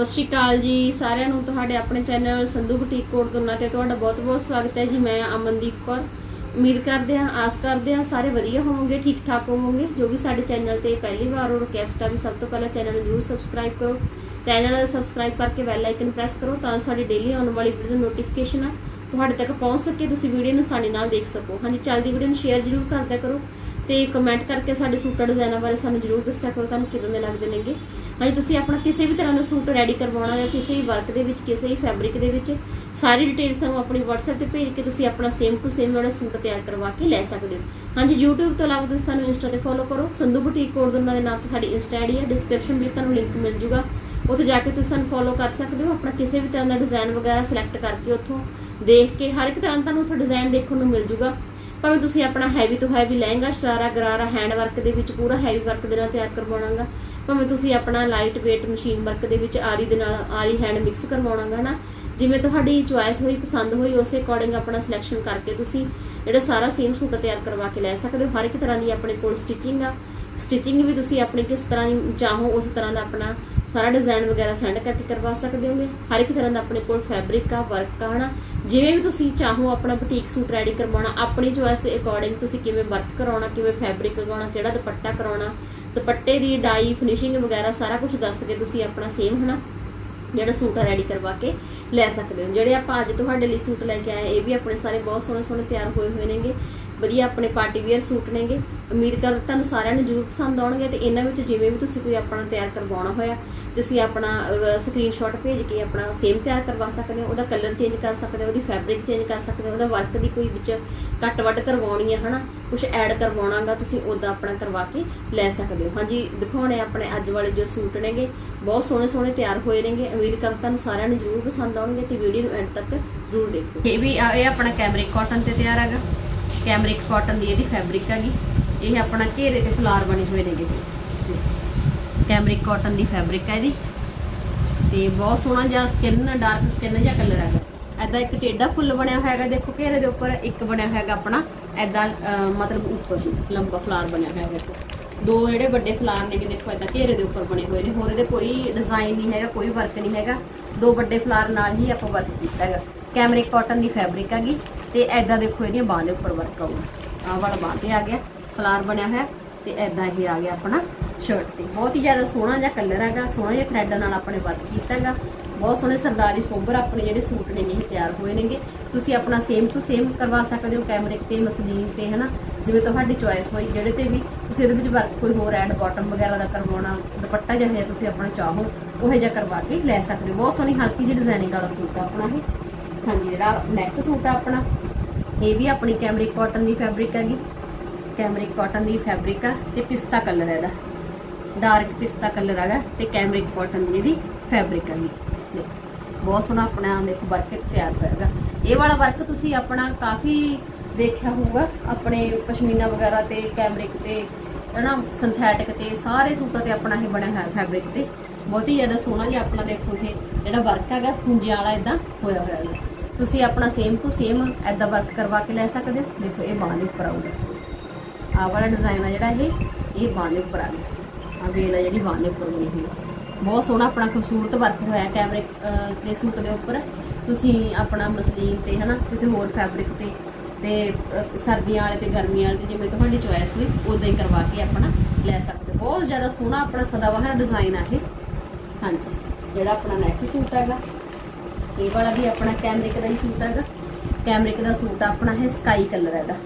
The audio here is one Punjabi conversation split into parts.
ਸਤਿ ਸ਼੍ਰੀ ਅਕਾਲ ਜੀ ਸਾਰਿਆਂ ਨੂੰ, ਤੁਹਾਡੇ ਆਪਣੇ ਚੈਨਲ ਸੰਧੂ ਬੁਟੀਕ ਕੋਡ ਤੇ ਤੁਹਾਡਾ ਬਹੁਤ-ਬਹੁਤ ਸਵਾਗਤ ਹੈ ਜੀ, ਮੈਂ ਅਮਨਦੀਪ ਕੌਰ। ਉਮੀਦ ਕਰਦੇ ਹਾਂ, ਆਸ ਕਰਦੇ ਹਾਂ ਸਾਰੇ ਵਧੀਆ ਹੋਵੋਗੇ, ਠੀਕ ਠਾਕ ਹੋਵੋਗੇ। ਜੋ ਵੀ ਸਾਡੇ ਚੈਨਲ ਤੇ ਪਹਿਲੀ ਵਾਰ ਉਹ ਰਿਕਵੈਸਟ ਆ ਵੀ, ਸਭ ਤੋਂ ਪਹਿਲਾਂ ਚੈਨਲ ਨੂੰ ਜਰੂਰ ਸਬਸਕ੍ਰਾਈਬ ਕਰੋ। ਚੈਨਲ ਸਬਸਕ੍ਰਾਈਬ ਕਰਕੇ ਬੈਲ ਆਈਕਨ ਪ੍ਰੈਸ ਕਰੋ ਤਾਂ ਸਾਡੀ ਡੇਲੀ ਆਉਣ ਵਾਲੀ ਵੀਡੀਓ ਦੀ ਨੋਟੀਫਿਕੇਸ਼ਨ ਆ। ਤੁਹਾਡੇ ਤੱਕ ਪਹੁੰਚ ਸਕੇ, ਤੁਸੀਂ ਵੀਡੀਓ ਨੂੰ ਸਾਡੇ ਨਾਲ ਦੇਖ ਸਕੋ। ਹਾਂਜੀ, ਚੱਲਦੀ ਵੀਡੀਓ ਨੂੰ ਸ਼ੇਅਰ ਜਰੂਰ ਕਰਦਿਆ ਕਰੋ ਤੇ ਕਮੈਂਟ ਕਰਕੇ ਸਾਡੇ ਸੂਟਾਂ ਡਿਜ਼ਾਈਨਾਂ ਬਾਰੇ ਸਾਨੂੰ ਜਰੂਰ ਦੱਸਿਆ ਕਰੋ, ਤੁਹਾਨੂੰ ਕਿਵੇਂ ਦੇ ਲੱਗਦੇ ਨੇਗੇ। ਹਾਂਜੀ ਤੁਸੀਂ ਆਪਣਾ ਕਿਸੇ ਵੀ ਤਰ੍ਹਾਂ ਦਾ ਸੂਟ ਰੈਡੀ ਕਰਵਾਉਣਾ ਹੈ ਕਿਸੇ ਵੀ ਵਰਕ ਦੇ ਵਿੱਚ, ਕਿਸੇ ਵੀ ਫੈਬਰਿਕ ਦੇ ਵਿੱਚ, ਸਾਰੀ ਡਿਟੇਲ ਸਾਨੂੰ ਆਪਣੀ WhatsApp ਤੇ ਭੇਜ ਕੇ ਤੁਸੀਂ ਆਪਣਾ ਸੇਮ ਟੂ ਸੇਮ ਵਾਲਾ ਸੂਟ ਤਿਆਰ ਕਰਵਾ ਕੇ ਲੈ ਸਕਦੇ ਹੋ। ਹਾਂਜੀ, YouTube ਤੋਂ ਇਲਾਵਾ ਤੁਸੀਂ ਸਾਨੂੰ Insta ਤੇ ਫੋਲੋ ਕਰੋ। ਸੰਧੂ ਬੁਟੀਕ ਕੋਡ ਦੋਨਾਂ ਦੇ ਨਾਮ ਤੇ ਸਾਡੀ Insta ਆਈਡੀ ਹੈ। ਡਿਸਕ੍ਰਿਪਸ਼ਨ ਵਿੱਚ ਤੁਹਾਨੂੰ ਲਿੰਕ ਮਿਲ ਜੂਗਾ। ਉੱਥੇ ਜਾ ਕੇ ਤੁਸੀਂ ਸਾਨੂੰ ਫੋਲੋ ਕਰ ਸਕਦੇ ਹੋ। ਆਪਣਾ ਕਿਸੇ ਵੀ ਤਰ੍ਹਾਂ ਦਾ ਡਿਜ਼ਾਈਨ ਵਗੈਰਾ ਸਿਲੈਕਟ ਕਰਕੇ ਉੱਥੋਂ ਦੇਖ ਕੇ ਹਰ ਇੱਕ ਤਰ੍ਹਾਂ ਦਾ ਤੁਹਾਨੂੰ ਉੱਥੇ ਡਿਜ਼ਾਈਨ ਦੇਖਣ ਨੂੰ ਮਿਲ ਜੂਗਾ। ਭਾਵੇਂ ਤੁਸੀਂ ਆਪਣਾ ਹੈਵੀ ਤੋਂ heavy lehenga, sharara, gharara hand work ਦੇ ਵਿੱਚ ਪੂਰਾ ਹੈਵੀ ਵਰਕ ਦੇ ਨਾਲ ਤਿਆਰ ਕਰਵਾਉਣਾਗਾ ਭਾਵੇਂ ਤੁਸੀਂ ਆਪਣਾ ਲਾਈਟ weight ਮਸ਼ੀਨ ਵਰਕ ਦੇ ਵਿੱਚ ਆਰੀ ਦੇ ਨਾਲ ਆਰੀ ਹੈਂਡ ਮਿਕਸ ਕਰਵਾਉਣਾਗਾ ਨਾ ਜਿਵੇਂ ਤੁਹਾਡੀ ਚੁਆਇਸ ਹੋਈ, ਪਸੰਦ ਹੋਈ, ਉਸੇ ਅਕੋਰਡਿੰਗ ਆਪਣਾ ਸਿਲੈਕਸ਼ਨ ਕਰਕੇ ਤੁਸੀਂ ਜਿਹੜਾ ਸਾਰਾ ਸੇਮ ਸੂਟ ਤਿਆਰ ਕਰਵਾ ਕੇ ਲੈ ਸਕਦੇ ਹੋ। ਹਰ ਇੱਕ ਤਰ੍ਹਾਂ ਦੀ ਆਪਣੇ ਕੋਲ ਸਟਿਚਿੰਗ ਆ। ਸਟਿਚਿੰਗ ਵੀ ਤੁਸੀਂ ਆਪਣੀ ਕਿਸ ਤਰ੍ਹਾਂ ਦੀ ਚਾਹੋ, ਉਸ ਤਰ੍ਹਾਂ ਦਾ ਆਪਣਾ ਸਾਰਾ ਡਿਜ਼ਾਈਨ ਵਗੈਰਾ ਸੈਂਡ ਕਰਕੇ ਕਰਵਾ ਸਕਦੇ ਹੋਗੇ। ਹਰ ਇੱਕ ਤਰ੍ਹਾਂ ਦਾ ਆਪਣੇ ਕੋਲ ਫੈਬਰਿਕ ਆ ਵਰਕ ਆ, ਹਨਾ? ਜਿਵੇਂ ਵੀ ਤੁਸੀਂ ਚਾਹੋ ਆਪਣਾ ਬੁਟੀਕ ਸੂਟ ਰੈਡੀ ਕਰਵਾਉਣਾ, ਆਪਣੀ ਚੋਇਸ ਦੇ ਅਕੋਰਡਿੰਗ ਤੁਸੀਂ ਕਿਵੇਂ ਵਰਕ ਕਰਾਉਣਾ, ਕਿਵੇਂ ਫੈਬਰਿਕ ਲਗਾਉਣਾ ਕਿਹੜਾ ਦੁਪੱਟਾ ਕਰਾਉਣਾ ਦੁਪੱਟੇ ਦੀ ਡਾਈ ਫਿਨਿਸ਼ਿੰਗ ਵਗੈਰਾ ਸਾਰਾ ਕੁਝ ਦੱਸ ਕੇ ਤੁਸੀਂ ਆਪਣਾ ਸੇਮ ਹਨਾ, ਜਿਹੜਾ ਸੂਟ ਆ ਰੈਡੀ ਕਰਵਾ ਕੇ ਲੈ ਸਕਦੇ ਹੋ। ਜਿਹੜੇ ਆਪਾਂ ਅੱਜ ਤੁਹਾਡੇ ਲਈ ਸੂਟ ਲੈ ਕੇ ਆਏ, ਇਹ ਵੀ ਆਪਣੇ ਸਾਰੇ ਬਹੁਤ ਸੋਹਣੇ ਸੋਹਣੇ ਤਿਆਰ ਹੋਏ ਹੋਏ ਨੇਗੇ। ਵਧੀਆ ਆਪਣੇ ਪਾਰਟੀ ਵੇਅਰ ਸੂਟ ਨੇਗੇ। ਉਮੀਦ ਕਰ ਤੁਹਾਨੂੰ ਸਾਰਿਆਂ ਨੂੰ ਜ਼ਰੂਰ ਪਸੰਦ ਆਉਣਗੇ ਤੇ ਇਹਨਾਂ ਵਿੱਚ ਜਿਵੇਂ ਵੀ ਤੁਸੀਂ ਕੋਈ ਆਪਣਾ ਤਿਆਰ ਕਰਵਾਉਣਾ ਹੋਇਆ, ਤੁਸੀਂ ਆਪਣਾ ਸਕਰੀਨਸ਼ਾਟ ਭੇਜ ਕੇ ਆਪਣਾ ਸੇਮ ਤਿਆਰ ਕਰਵਾ ਸਕਦੇ ਹੋ, ਉਹਦਾ ਕਲਰ ਚੇਂਜ ਕਰ ਸਕਦੇ ਹੋ, ਉਹਦੀ ਫੈਬਰਿਕ ਚੇਂਜ ਕਰ ਸਕਦੇ ਹੋ, ਉਹਦਾ ਵਰਕ ਦੀ ਕੋਈ ਵਿੱਚ ਕੱਟ ਵੱਡ ਕਰਵਾਉਣੀ ਹੈ ਹਨਾ? ਕੁਝ ਐਡ ਕਰਵਾਉਣਾਗਾ, ਤੁਸੀਂ ਉਹਦਾ ਆਪਣਾ ਕਰਵਾ ਕੇ ਲੈ ਸਕਦੇ ਹੋ। ਹਾਂਜੀ, ਦਿਖਾਉਣੇ ਆਪਣੇ ਅੱਜ ਵਾਲੇ ਜੋ ਸੂਟ ਨੇਗੇ। ਬਹੁਤ ਸੋਹਣੇ ਸੋਹਣੇ ਤਿਆਰ ਹੋਏ ਨੇਗੇ। ਉਮੀਦ ਕਰ ਤੁਹਾਨੂੰ ਸਾਰਿਆਂ ਨੂੰ ਜ਼ਰੂਰ ਪਸੰਦ ਆਉਣਗੇ ਤੇ ਵੀਡੀਓ ਨੂੰ ਐਂਡ ਤੱਕ ਜ਼ਰੂਰ ਦੇਖੋ ਇਹ ਵੀ, ਇਹ ਆਪਣਾ ਕੈਮਰਿਕ ਕਾਟਨ ਤੇ ਤਿਆਰ ਹੈਗਾ। ਕੈਮਰਿਕ ਕਾਟਨ ਦੀ ਇਹਦੀ ਫੈਬਰਿਕ ਹੈਗੀ। ਇਹ ਆਪਣਾ ਘੇਰੇ ਤੇ ਫਲਾਰ ਬਣੇ ਹੋਏ ਨੇਗੇ। ਕੈਮਰਿਕ ਕਾਟਨ ਦੀ ਫੈਬਰਿਕ ਹੈ ਇਹਦੀ। ਤੇ ਬਹੁਤ ਸੋਹਣਾ ਜਿਹਾ ਸਕਿਨ ਡਾਰਕ ਸਕਿਨ ਜਿਹਾ ਕਲਰ ਹੈਗਾ। ਐਦਾਂ ਇੱਕ ਟੇਡਾ ਫੁੱਲ ਬਣਿਆ ਹੋਇਆ ਹੈਗਾ, ਦੇਖੋ ਘੇਰੇ ਦੇ ਉੱਪਰ ਇੱਕ ਬਣਿਆ ਹੋਇਆ ਹੈਗਾ ਆਪਣਾ। ਐਦਾਂ ਮਤਲਬ ਉੱਪਰ ਲੰਬਾ ਫਲਾਰ ਬਣਿਆ ਹੋਇਆ ਦੇਖੋ ਦੋ ਜਿਹੜੇ ਵੱਡੇ ਫਲਾਰ ਨੇ ਕਿ ਦੇਖੋ ਐਦਾਂ ਘੇਰੇ ਦੇ ਉੱਪਰ ਬਣੇ ਹੋਏ ਨੇ। ਹੋਰ ਇਹਦੇ ਕੋਈ ਡਿਜ਼ਾਈਨ ਨਹੀਂ ਹੈਗਾ, ਕੋਈ ਵਰਕ ਨਹੀਂ ਹੈਗਾ। ਦੋ ਵੱਡੇ ਫਲਾਰ ਨਾਲ ਹੀ ਆਪਾਂ ਵਰਕ ਕੀਤਾ ਹੈਗਾ। ਕੈਮਰੇ ਕਾਟਨ ਦੀ ਫੈਬਰਿਕ ਹੈਗੀ ਤੇ ਐਦਾਂ ਦੇਖੋ ਇਹਦੀਆਂ ਬਾਹਾਂ ਦੇ ਉੱਪਰ ਵਰਕ ਆਊਗਾ। ਆਹ ਵਾਲਾ ਬਾਹ ਤੇ ਆ ਗਿਆ, ਫਲਾਰ ਬਣਿਆ ਹੋਇਆ ਤੇ ਐਦਾਂ ਇਹ ਆ ਗਿਆ ਆਪਣਾ ਸ਼ਰਟ ਤੇ। ਬਹੁਤ ਹੀ ਜ਼ਿਆਦਾ ਸੋਹਣਾ ਜਿਹਾ ਕਲਰ ਹੈਗਾ, ਸੋਹਣਾ ਜਿਹਾ ਥ੍ਰੈਡ ਨਾਲ ਆਪਣੇ ਵਰਕ ਕੀਤਾ ਹੈਗਾ। ਬਹੁਤ ਸੋਹਣੇ ਸਰਦਾਰੀ ਸੋਬਰ ਆਪਣੇ ਜਿਹੜੇ ਸੂਟ ਨੇ ਇਹ ਤਿਆਰ ਹੋਏ ਨੇਗੇ। ਤੁਸੀਂ ਆਪਣਾ ਸੇਮ ਟੂ ਸੇਮ ਕਰਵਾ ਸਕਦੇ ਹੋ ਕੈਮਰੇ ਤੇ, ਮਸਲੀਨ ਤੇ, ਹਨਾ? ਜਿਵੇਂ ਤੁਹਾਡੀ ਚੁਆਇਸ ਹੋਈ, ਜਿਹੜੇ ਤੇ ਵੀ ਤੁਸੀਂ ਇਹਦੇ ਵਿੱਚ ਵਰਕ ਕੋਈ ਹੋਰ ਐਡ ਬਾਟਮ ਵਗੈਰਾ ਦਾ ਕਰਵਾਉਣਾ, ਦੁਪੱਟਾ ਜਿਹਾ ਜਿਹਾ ਤੁਸੀਂ ਆਪਣਾ ਚਾਹੋ, ਉਹ ਜਿਹਾ ਕਰਵਾ ਕੇ ਲੈ ਸਕਦੇ ਹੋ। ਬਹੁਤ ਸੋਹਣੀ ਹਲਕੀ ਜਿਹੀ ਡਿਜ਼ਾਈਨਿੰਗ ਵਾਲਾ ਸੂਟ ਆ ਆਪਣਾ ਇਹ। ਹਾਂਜੀ ਜਿਹੜਾ ਨੈਕਸਟ ਸੂਟ ਆ ਆਪਣਾ ਇਹ ਵੀ ਆਪਣੀ ਕੈਮਰਿਕ ਕਾਟਨ ਦੀ ਫੈਬਰਿਕ ਹੈਗੀ। ਕੈਮਰਿਕ ਕਾਟਨ ਦੀ ਫੈਬਰਿਕ ਆ ਤੇ ਪਿਸਤਾ ਕਲਰ ਹੈ ਇਹਦਾ। ਡਾਰਕ ਪਿਸਤਾ ਕਲਰ ਹੈਗਾ ਤੇ ਕੈਮਰਿਕ ਕਾਟਨ ਦੀ ਇਹਦੀ ਫੈਬਰਿਕ ਹੈਗੀ। ਦੇਖੋ, ਬਹੁਤ ਸੋਹਣਾ ਆਪਣਾ ਦੇਖੋ ਵਰਕ ਤਿਆਰ ਹੋਇਆਗਾ ਇਹ ਵਾਲਾ ਵਰਕ ਤੁਸੀਂ ਆਪਣਾ ਕਾਫੀ ਦੇਖਿਆ ਹੋਊਗਾ ਆਪਣੇ ਪਸ਼ਮੀਨਾ ਵਗੈਰਾ ਤੇ ਕੈਮਰਿਕ ਤੇ ਹਨਾ ਸਿੰਥੈਟਿਕ ਤੇ ਸਾਰੇ ਸੂਟਾਂ ਤੇ ਆਪਣਾ ਇਹ ਬਣਿਆ ਹੋਇਆ ਫੈਬਰਿਕ ਤੇ। ਬਹੁਤ ਹੀ ਜ਼ਿਆਦਾ ਸੋਹਣਾ ਜਿਹਾ ਆਪਣਾ ਦੇਖੋ ਇਹ ਜਿਹੜਾ ਵਰਕ ਹੈਗਾ ਸਪੂੰਜੀਆਂ ਵਾਲਾ ਇਦਾਂ ਹੋਇਆ ਹੋਇਆ ਹੈ ਤੁਸੀਂ ਆਪਣਾ ਸੇਮ ਟੂ ਸੇਮ ਐਦਾਂ ਵਰਕ ਕਰਵਾ ਕੇ ਲੈ ਸਕਦੇ ਹੋ। ਦੇਖੋ, ਇਹ ਬਾਂਹ ਦੇ ਉੱਪਰ ਆਊਗਾ ਆਹ ਵਾਲਾ ਡਿਜ਼ਾਈਨ ਆ ਜਿਹੜਾ ਇਹ ਇਹ ਬਾਂਹ ਦੇ ਉੱਪਰ ਆ ਗਿਆ। ਆ ਵੇਲ ਆ ਜਿਹੜੀ ਬਾਂਹ ਦੇ ਉੱਪਰ ਬਣੀ ਹੋਈ ਬਹੁਤ ਸੋਹਣਾ ਆਪਣਾ ਖੂਬਸੂਰਤ ਵਰਕ ਹੋਇਆ ਕੈਮਰੇ ਦੇ ਸੂਟ ਦੇ ਉੱਪਰ। ਤੁਸੀਂ ਆਪਣਾ ਮਸਲੀਨ ਤੇ, ਹਨਾ, ਕਿਸੇ ਹੋਰ ਫੈਬਰਿਕ ਤੇ ਤੇ ਸਰਦੀਆਂ ਵਾਲੇ ਤੇ, ਗਰਮੀਆਂ ਵਾਲੇ ਤੇ, ਜਿਵੇਂ ਤੁਹਾਡੀ ਚੋਇਸ ਹੋਈ ਉਦਾਂ ਹੀ ਕਰਵਾ ਕੇ ਆਪਣਾ ਲੈ ਸਕਦੇ ਹੋ। ਬਹੁਤ ਜ਼ਿਆਦਾ ਸੋਹਣਾ ਆਪਣਾ ਸਦਾਬਹਾਰ ਡਿਜ਼ਾਈਨ ਆ ਇਹ। ਹਾਂਜੀ, ਜਿਹੜਾ ਆਪਣਾ ਨੈਕਸਟ ਸੂਟ ਹੈਗਾ। ਇਹ ਵਾਲਾ ਵੀ ਆਪਣਾ ਕੈਮਰਿਕ ਦਾ ਹੀ ਸੂਟ ਹੈਗਾ। ਕੈਮਰਿਕ ਦਾ ਸੂਟ ਆਪਣਾ ਹੈ ਸਕਾਈ ਕਲਰ ਹੈਗਾ।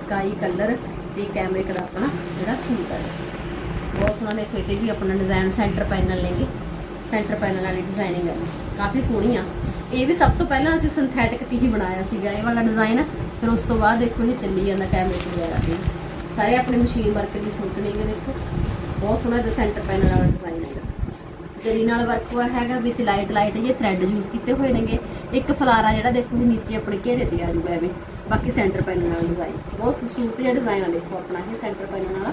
ਸਕਾਈ ਕਲਰ ਤੇ ਕੈਮਰਿਕ ਦਾ ਆਪਣਾ ਜਿਹੜਾ ਸੂਟ ਹੈਗਾ। ਬਹੁਤ ਸੋਹਣਾ ਦੇਖੋ ਇਹਤੇ ਵੀ ਆਪਣਾ ਡਿਜ਼ਾਈਨ ਸੈਂਟਰ ਪੈਨਲ ਲੈਂਗੇ ਸੈਂਟਰ ਪੈਨਲ ਵਾਲੀ ਡਿਜ਼ਾਈਨਿੰਗ ਹੈ। ਕਾਫੀ ਸੋਹਣੀ ਆ। ਇਹ ਵੀ ਸਭ ਤੋਂ ਪਹਿਲਾਂ ਅਸੀਂ ਸਿੰਥੈਟਿਕ ਤੇ ਹੀ ਬਣਾਇਆ ਸੀਗਾ। ਇਹ ਵਾਲਾ ਡਿਜ਼ਾਈਨ ਫਿਰ ਉਸ ਤੋਂ ਬਾਅਦ ਦੇਖੋ ਇਹ ਚੱਲੀ ਜਾਂਦਾ ਕੈਮਰਿਕ ਵਗੈਰਾ ਤੇ। ਸਾਰੇ ਆਪਣੇ ਮਸ਼ੀਨ ਵਰਕ ਦੀ ਸੂਟ ਨੇਗੇ ਦੇਖੋ। ਬਹੁਤ ਸੋਹਣਾ ਇਹਦਾ ਸੈਂਟਰ ਪੈਨਲ ਵਾਲਾ ਡਿਜ਼ਾਈਨ ਹੈਗਾ। ਜਰੀ ਨਾਲ ਵਰਕ ਹੋਇਆ ਹੈਗਾ, ਵਿੱਚ ਲਾਈਟ ਲਾਈਟ ਜਿਹੇ ਥ੍ਰੈਡ ਯੂਜ਼ ਕੀਤੇ ਹੋਏ ਨੇਗੇ। ਇੱਕ ਫਲਾਰਾ ਜਿਹੜਾ ਦੇਖੋ ਇਹ ਨੀਚੇ ਆਪਣੇ ਘੇਰੇ ਤੇ ਆ ਜੂਗਾ ਐਵੇਂ। ਬਾਕੀ ਸੈਂਟਰ ਪੈਨਲ ਵਾਲਾ ਡਿਜ਼ਾਈਨ ਬਹੁਤ ਖੂਬਸੂਰਤ ਜਿਹਾ ਡਿਜ਼ਾਈਨ ਆ ਦੇਖੋ ਆਪਣਾ ਇਹ ਸੈਂਟਰ ਪੈਨਲ ਵਾਲਾ।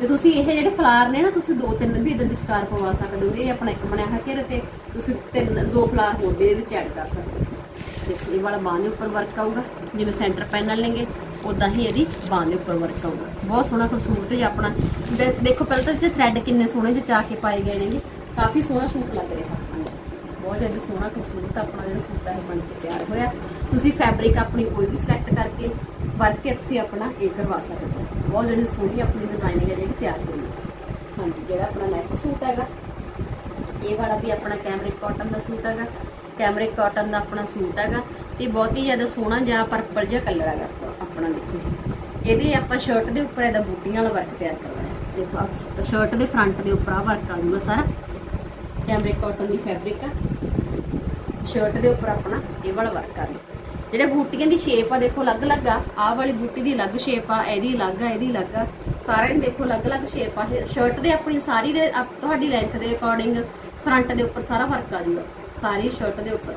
ਤੇ ਤੁਸੀਂ ਇਹ ਜਿਹੜੇ ਫਲਾਰ ਨੇ ਨਾ, ਤੁਸੀਂ ਦੋ ਤਿੰਨ ਵੀ ਇਹਦੇ ਵਿਚਕਾਰ ਪਵਾ ਸਕਦੇ ਹੋ। ਇਹ ਆਪਣਾ ਇੱਕ ਬਣਿਆ ਹੋਇਆ ਘੇਰੇ ਤੇ ਤੁਸੀਂ ਤਿੰਨ, ਦੋ ਫਲਾਰ ਹੋਰ ਵੀ ਇਹਦੇ ਵਿੱਚ ਐਡ ਕਰ ਸਕਦੇ ਹੋ। ਦੇਖੋ, ਇਹ ਵਾਲਾ ਬਾਂਹ ਦੇ ਉੱਪਰ ਵਰਕ ਆਊਗਾ, ਜਿਵੇਂ ਸੈਂਟਰ ਪੈਨਲ ਲੈਂਗੇ ਉਦਾਂ ਹੀ ਇਹਦੀ ਬਾਂਹ ਦੇ ਉੱਪਰ ਵਰਕ ਆਊਗਾ। ਬਹੁਤ ਸੋਹਣਾ ਖੂਬਸੂਰਤ ਜਿਹਾ ਆਪਣਾ। ਦੇਖੋ, ਪਹਿਲਾਂ ਤਾਂ ਜੇ ਥ੍ਰੈਡ ਕਿੰਨੇ ਸੋਹਣੇ ਜਿਹੇ ਚਾ ਕੇ ਪਾਏ ਗਏ ਨੇਗੇ। ਕਾਫੀ ਸੋਹਣਾ ਸੂਟ ਲੱਗ ਰਿਹਾ ਆਪਾਂ ਨੂੰ ਬਹੁਤ ਜ਼ਿਆਦਾ ਸੋਹਣਾ ਖੂਬਸੂਰਤ ਆਪਣਾ ਜਿਹੜਾ ਸੂਟ ਹੈ ਬਣ ਕੇ ਤਿਆਰ ਹੋਇਆ। ਤੁਸੀਂ ਫੈਬਰਿਕ ਆਪਣੀ ਕੋਈ ਵੀ ਸਿਲੈਕਟ ਕਰਕੇ ਵਰਕ ਕੇ ਤੁਸੀਂ ਆਪਣਾ ਇਹ ਕਰਵਾ ਸਕਦੇ ਹੋ। ਬਹੁਤ ਜਿਹੜੀ ਸੋਹਣੀ ਆਪਣੀ ਡਿਜ਼ਾਈਨਿੰਗ ਹੈ ਜਿਹੜੀ ਤਿਆਰ ਹੋਈ ਹੈ। ਹਾਂਜੀ, ਜਿਹੜਾ ਆਪਣਾ ਨੈਕਸਟ ਸੂਟ ਹੈਗਾ, ਇਹ ਵਾਲਾ ਵੀ ਆਪਣਾ ਕੈਮਰਿਕ ਕਾਟਨ ਦਾ ਸੂਟ ਹੈਗਾ। ਕੈਮਰਿਕ ਕਾਟਨ ਦਾ ਆਪਣਾ ਸੂਟ ਹੈਗਾ ਤੇ ਬਹੁਤ ਹੀ ਜ਼ਿਆਦਾ ਸੋਹਣਾ ਜਿਹਾ ਪਰਪਲ ਜਿਹਾ ਕਲਰ ਹੈਗਾ ਆਪਣਾ- ਦੇਖੋ। ਇਹਦੇ ਆਪਾਂ ਸ਼ਰਟ ਦੇ ਉੱਪਰ ਇਹਦਾ ਬੂਟੀਆਂ ਵਾਲਾ ਵਰਕ ਤਿਆਰ ਕਰਨਾ ਦੇਖੋ ਆਪ ਸ਼ਰਟ ਦੇ ਫਰੰਟ ਦੇ ਉੱਪਰ ਆ ਵਰਕ ਆ ਜਾਊਗਾ ਸਾਰਾ। ਕੈਮਰਿਕ ਕਾਟਨ ਦੀ ਫੈਬਰਿਕ ਆ। ਸ਼ਰਟ ਦੇ ਉੱਪਰ ਆਪਣਾ ਇਹ ਵਾਲਾ ਵਰਕ ਆ। ਜਿਹੜੇ ਬੂਟੀਆਂ ਦੀ ਸ਼ੇਪ ਆ, ਦੇਖੋ ਅਲੱਗ-ਅਲੱਗ ਆ। ਆਹ ਵਾਲੀ ਬੂਟੀ ਦੀ ਅਲੱਗ ਸ਼ੇਪ ਆ, ਇਹਦੀ ਅਲੱਗ ਆ, ਇਹਦੀ ਅਲੱਗ ਆ। ਸਾਰਿਆਂ ਦੀ ਦੇਖੋ ਅਲੱਗ-ਅਲੱਗ ਸ਼ੇਪ ਆ। ਸ਼ਰਟ ਦੇ ਆਪਣੀ ਸਾਰੀ ਦੇ ਤੁਹਾਡੀ ਲੈਂਥ ਦੇ ਅਕੋਰਡਿੰਗ ਫਰੰਟ ਦੇ ਉੱਪਰ ਸਾਰਾ ਵਰਕ ਆ ਜੂਗਾ। ਸਾਰੀ ਸ਼ਰਟ ਦੇ ਉੱਪਰ।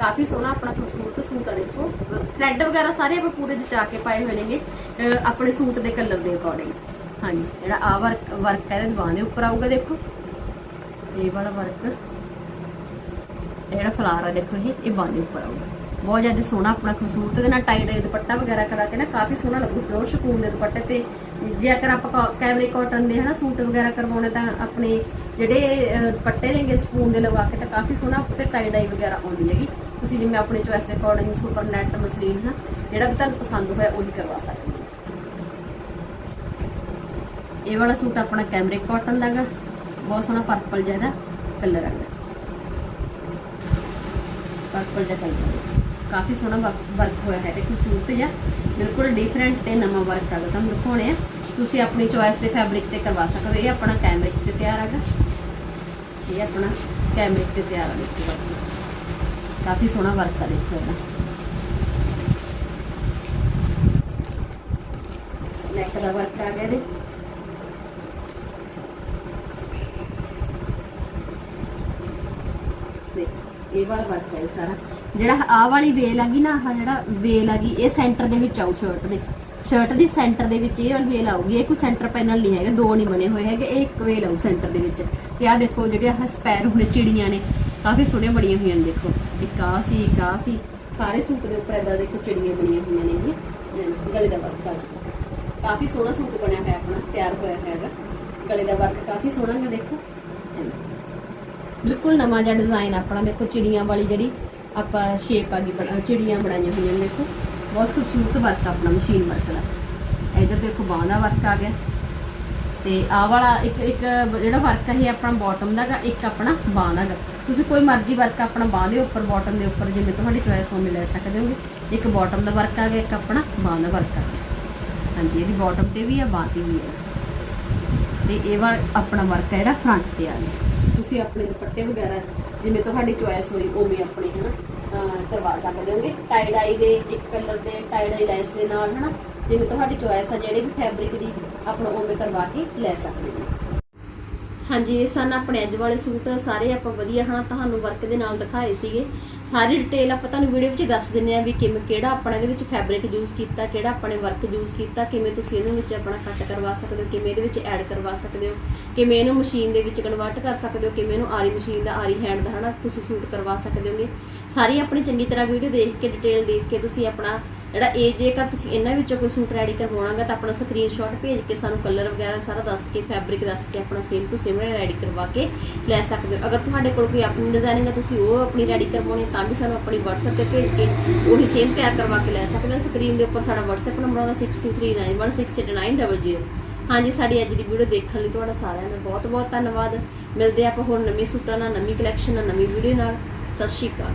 ਕਾਫੀ ਸੋਹਣਾ ਆਪਣਾ ਖੂਬਸੂਰਤ ਸੂਟ ਆ, ਦੇਖੋ। ਥ੍ਰੈਡ ਵਗੈਰਾ ਸਾਰੇ ਆਪਾਂ ਪੂਰੇ ਜਚਾ ਕੇ ਪਾਏ ਹੋਏ ਨੇਗੇ। ਆਪਣੇ ਸੂਟ ਦੇ ਕਲਰ ਦੇ ਅਕੋਰਡਿੰਗ ਹਾਂਜੀ, ਜਿਹੜਾ ਆ ਵਰਕ ਵਰਕ ਹੈ ਇਹਦੇ ਦੇ ਉੱਪਰ ਆਊਗਾ, ਦੇਖੋ। ਇਹ ਵਾਲਾ ਵਰਕ ਜਿਹੜਾ ਫਲਾਰ ਆ ਦੇਖੋ ਇਹ ਇਹ ਬਾਂਹ ਦੇ ਉੱਪਰ ਆਊਗਾ। ਬਹੁਤ ਜ਼ਿਆਦਾ ਸੋਹਣਾ ਆਪਣਾ ਖੂਬਸੂਰਤ ਦੇ ਨਾਲ ਟਾਈਟ ਦੁਪੱਟਾ ਵਗੈਰਾ ਕਰਾ ਕੇ ਨਾ, ਕਾਫੀ ਸੋਹਣਾ ਲੱਗੂ ਪਿਓਰ ਸ਼ਕੂਨ ਦੇ ਦੁਪੱਟੇ ਤੇ। ਜੇਕਰ ਆਪਾਂ ਕੈਮਰੇ ਕਾਟਨ ਦੇ ਹਨਾ, ਸੂਟ ਵਗੈਰਾ ਕਰਵਾਉਣੇ ਤਾਂ ਆਪਣੇ ਜਿਹੜੇ ਦੁਪੱਟੇ ਨੇਗੇ ਸਪੂਨ ਦੇ ਲਗਾ ਕੇ ਤਾਂ ਕਾਫੀ ਸੋਹਣਾ ਉੱਤੇ ਟਾਈ ਡਾਈ ਵਗੈਰਾ ਆਉਂਦੀ ਹੈਗੀ। ਤੁਸੀਂ ਜਿਵੇਂ ਆਪਣੀ ਚੋਇਸ ਦੇ ਅਕੋਰਡਿੰਗ ਸੁਪਰ ਨੈਟ ਮਸਲੀਨ ਹੈ ਜਿਹੜਾ ਵੀ ਤੁਹਾਨੂੰ ਪਸੰਦ ਹੋਇਆ ਉਹੀ ਕਰਵਾ ਸਕਦੇ ਹੋ। ਇਹ ਵਾਲਾ ਸੂਟ ਆਪਣਾ ਕੈਮਰਿਕ ਕਾਟਨ ਦਾ ਬਹੁਤ ਸੋਹਣਾ ਪਰਪਲ ਜਿਹਾ ਦਾ ਕਲਰ ਹੈਗਾ ਪਰਪਲ ਜਿਹਾ ਕਲਰ ਕਾਫੀ ਸੋਹਣਾ ਵਰਕ ਹੋਇਆ ਹੈ ਤੇ ਖੂਬਸੂਰਤ ਜਿਹਾ ਬਿਲਕੁਲ ਡਿਫਰੈਂਟ ਤੇ ਨਵਾਂ ਵਰਕ ਹੈਗਾ ਤੁਹਾਨੂੰ ਦਿਖਾਉਣੇ ਆ। ਤੁਸੀਂ ਆਪਣੀ ਚੋਇਸ ਦੇ ਫੈਬਰਿਕ ਤੇ ਕਰਵਾ ਸਕਦੇ ਹੋ। ਇਹ ਆਪਣਾ ਕੈਮਰਿਕ ਤੇ ਤਿਆਰ ਹੈਗਾ ਇਹ ਆਪਣਾ ਕੈਮਰਿਕ ਤੇ ਤਿਆਰ ਹੈ ਦੇਖੋ ਕਾਫੀ ਸੋਹਣਾ ਵਰਕ ਆ ਦੇਖੋ ਇਹਦਾ। ਨੈਕ ਦਾ ਵਰਕ ਆ ਗਿਆ ਇਹਦੇ ਦੇਖ, ਇਹ ਵਾਲਾ ਵਰਕ ਹੈ ਸਾਰਾ। ਜਿਹੜਾ ਆਹ ਵਾਲੀ ਵੇਲ ਹੈਗੀ ਨਾ, ਆਹ ਜਿਹੜਾ ਵੇਲ ਹੈਗੀ ਇਹ ਸੈਂਟਰ ਦੇ ਵਿੱਚ ਆਉ ਸ਼ਰਟ ਦੇ। ਸ਼ਰਟ ਦੀ ਸੈਂਟਰ ਦੇ ਵਿੱਚ ਇਹ ਵਾਲੀ ਵੇਲ ਆਊਗੀ, ਇਹ ਕੋਈ ਸੈਂਟਰ ਪੈਨਲ ਨਹੀਂ ਹੈਗਾ, ਦੋ ਨਹੀਂ ਬਣੇ ਹੋਏ ਹੈਗੇ, ਇਹ ਇੱਕ ਵੇਲ ਆਉ ਸੈਂਟਰ ਦੇ ਵਿੱਚ। ਤੇ ਆਹ ਦੇਖੋ ਜਿਹੜੇ ਆਹ ਸਪੈਰ ਹੁਣੇ ਚਿੜੀਆਂ ਨੇ, ਕਾਫੀ ਸੋਹਣੀਆਂ ਬਣੀਆਂ ਹੋਈਆਂ ਨੇ, ਦੇਖੋ। ਇੱਕ ਆਹ ਸੀ, ਇੱਕ ਆਹ ਸੀ, ਸਾਰੇ ਸੂਟ ਦੇ ਉੱਪਰ ਏਦਾਂ ਦੇਖੋ ਚਿੜੀਆਂ ਬਣੀਆਂ ਹੋਈਆਂ ਨੇ ਇਹ ਗਲੇ ਦਾ ਵਰਕ ਆ ਕਾਫੀ ਸੋਹਣਾ ਸੂਟ ਬਣਿਆ ਹੋਇਆ ਆਪਣਾ, ਤਿਆਰ ਹੋਇਆ ਹੈਗਾ। ਗਲੇ ਦਾ ਵਰਕ ਕਾਫੀ ਸੋਹਣਾ ਹੈ ਦੇਖੋ। ਬਿਲਕੁਲ ਨਵਾਂ ਜਿਹਾ ਡਿਜ਼ਾਈਨ ਆਪਣਾ। ਦੇਖੋ ਚਿੜੀਆਂ ਵਾਲੀ ਜਿਹੜੀ ਆਪਾਂ ਸ਼ੇਪ ਆ ਗਈ, ਬਣਾ ਚਿੜੀਆਂ ਬਣਾਈਆਂ ਹੋਈਆਂ ਨੇ ਦੇਖੋ। ਬਹੁਤ ਖੂਬਸੂਰਤ ਵਰਕ ਆਪਣਾ ਮਸ਼ੀਨ ਵਰਕ ਦਾ। ਇਧਰ ਦੇਖੋ ਬਾਹਾਂ ਦਾ ਵਰਕ ਆ ਗਿਆ। ਤੇ ਆਹ ਵਾਲਾ ਇੱਕ ਇੱਕ ਜਿਹੜਾ ਵਰਕ ਹੈ ਇਹ ਆਪਣਾ ਬਾਟਮ ਦਾ ਗਾ, ਇੱਕ ਆਪਣਾ ਬਾਹਾਂ ਦਾ ਗਾ। ਤੁਸੀਂ ਕੋਈ ਮਰਜ਼ੀ ਵਰਕ ਆਪਣਾ ਬਾਹਾਂ ਦੇ ਉੱਪਰ ਬਾਟਮ ਦੇ ਉੱਪਰ, ਜਿਵੇਂ ਤੁਹਾਡੀ ਚੋਇਸ ਹੋਵੇ ਲੈ ਸਕਦੇ ਹੋਗੇ। ਇੱਕ ਬਾਟਮ ਦਾ ਵਰਕ ਆ ਗਿਆ, ਇੱਕ ਆਪਣਾ ਬਾਹਾਂ ਦਾ ਵਰਕ ਆ ਗਿਆ। ਹਾਂਜੀ, ਇਹਦੀ ਬਾਟਮ ਤੇ ਵੀ ਆ, ਬਾਹਾਂ ਤੇ ਵੀ ਆ। ਤੇ ਇਹ ਵਾਲਾ ਆਪਣਾ ਵਰਕ ਹੈ ਜਿਹੜਾ ਫਰੰਟ ਤੇ ਆ ਗਿਆ। ਤੁਸੀਂ ਆਪਣੇ ਦੁਪੱਟੇ ਵਗੈਰਾ, ਜਿਵੇਂ ਤੁਹਾਡੀ ਚੋਇਸ ਹੋਈ, ਉਹ ਵੀ ਆਪਣੇ, ਹਨਾ? ਅਹ ਕਰਵਾ ਸਕਦੇ ਹੋਗੇ। ਟਾਈ ਡਾਈ ਦੇ ਇੱਕ ਕਲਰ ਦੇ ਟਾਈ ਡਾਈ ਲੈਸ ਦੇ ਨਾਲ, ਹਨਾ? ਜਿਵੇਂ ਤੁਹਾਡੀ ਚੋਇਸ ਆ, ਜਿਹੜੇ ਵੀ ਫੈਬਰਿਕ ਦੀ ਆਪਣਾ ਉਵੇਂ ਕਰਵਾ ਕੇ ਲੈ ਸਕਦੇ ਹੋ। ਹਾਂਜੀ, ਇਹ ਸਨ ਆਪਣੇ ਅੱਜ ਵਾਲੇ ਸੂਟ। ਸਾਰੇ ਆਪਾਂ ਵਧੀਆ, ਹਨਾ? ਤੁਹਾਨੂੰ ਵਰਕ ਦੇ ਨਾਲ ਦਿਖਾਏ ਸੀਗੇ। ਸਾਰੀ ਡਿਟੇਲ ਆਪਾਂ ਤੁਹਾਨੂੰ ਵੀਡੀਓ ਵਿੱਚ ਦੱਸ ਦਿੰਨੇ ਆ ਵੀ ਕਿਵੇਂ ਕਿਹੜਾ ਆਪਣਾ ਇਹਦੇ ਵਿੱਚ ਫੈਬਰਿਕ ਯੂਜ਼ ਕੀਤਾ, ਕਿਹੜਾ ਆਪਣੇ ਵਰਕ ਯੂਜ਼ ਕੀਤਾ, ਕਿਵੇਂ ਤੁਸੀਂ ਇਹਦੇ ਵਿੱਚ ਆਪਣਾ ਕੱਟ ਕਰਵਾ ਸਕਦੇ ਹੋ, ਕਿਵੇਂ ਇਹਦੇ ਵਿੱਚ ਐਡ ਕਰਵਾ ਸਕਦੇ ਹੋ, ਕਿਵੇਂ ਇਹਨੂੰ ਮਸ਼ੀਨ ਦੇ ਵਿੱਚ ਕਨਵਰਟ ਕਰ ਸਕਦੇ ਹੋ, ਕਿਵੇਂ ਇਹਨੂੰ ਆਰੀ ਮਸ਼ੀਨ ਦਾ, ਆਰੀ ਹੈਂਡ ਦਾ, ਹਨਾ, ਤੁਸੀਂ ਸੂਟ ਕਰਵਾ ਸਕਦੇ ਹੋਗੇ। ਸਾਰੀ ਆਪਣੀ ਚੰਗੀ ਤਰ੍ਹਾਂ ਵੀਡੀਓ ਦੇਖ ਕੇ ਡਿਟੇਲ ਦੇਖ ਕੇ ਤੁਸੀਂ ਆਪਣਾ ਜਿਹੜਾ ਇਹ ਜੇਕਰ ਤੁਸੀਂ ਇਹਨਾਂ ਵਿੱਚੋਂ ਕੋਈ ਸੂਟ ਰੈਡੀ ਕਰਵਾਉਣਾਗਾ ਤਾਂ ਆਪਣਾ ਸਕਰੀਨਸ਼ਾਟ ਭੇਜ ਕੇ ਸਾਨੂੰ ਕਲਰ ਵਗੈਰਾ ਸਾਰਾ ਦੱਸ ਕੇ ਫੈਬਰਿਕ ਦੱਸ ਕੇ ਆਪਣਾ ਸੇਮ ਟੂ ਸੇਮ ਰੈਡੀ ਕਰਵਾ ਕੇ ਲੈ ਸਕਦੇ ਹੋ। ਅਗਰ ਤੁਹਾਡੇ ਕੋਲ ਕੋਈ ਆਪਣੀ ਡਿਜ਼ਾਈਨਿੰਗ ਹੈ ਤੁਸੀਂ ਉਹ ਆਪਣੀ ਰੈਡੀ ਕਰਵਾਉਣੀ ਤਾਂ ਤਾਂ ਵੀ ਸਾਨੂੰ ਆਪਣੀ WhatsApp ਤੇ ਭੇਜ ਕੇ ਉਹੀ ਸੇਮ ਤਿਆਰ ਕਰਵਾ ਕੇ ਲੈ ਸਕਦੇ ਹੋ। ਸਕਰੀਨ ਦੇ ਉੱਪਰ ਸਾਡਾ WhatsApp ਨੰਬਰ ਆਉਂਦਾ 6239168900 ਹਾਂਜੀ, ਸਾਡੀ ਅੱਜ ਦੀ ਵੀਡੀਓ ਦੇਖਣ ਲਈ ਤੁਹਾਡਾ ਸਾਰਿਆਂ ਦਾ ਬਹੁਤ ਬਹੁਤ ਧੰਨਵਾਦ। ਮਿਲਦੇ ਹਾਂ ਆਪਾਂ ਹੋਰ ਨਵੇਂ ਸੂਟਾਂ ਨਾਲ, ਨਵੀਂ ਕਲੈਕਸ਼ਨ ਨਾਲ, ਨਵੀਂ ਵੀਡੀਓ ਨਾਲ। ਸਤਿ ਸ਼੍ਰੀ ਅਕਾਲ।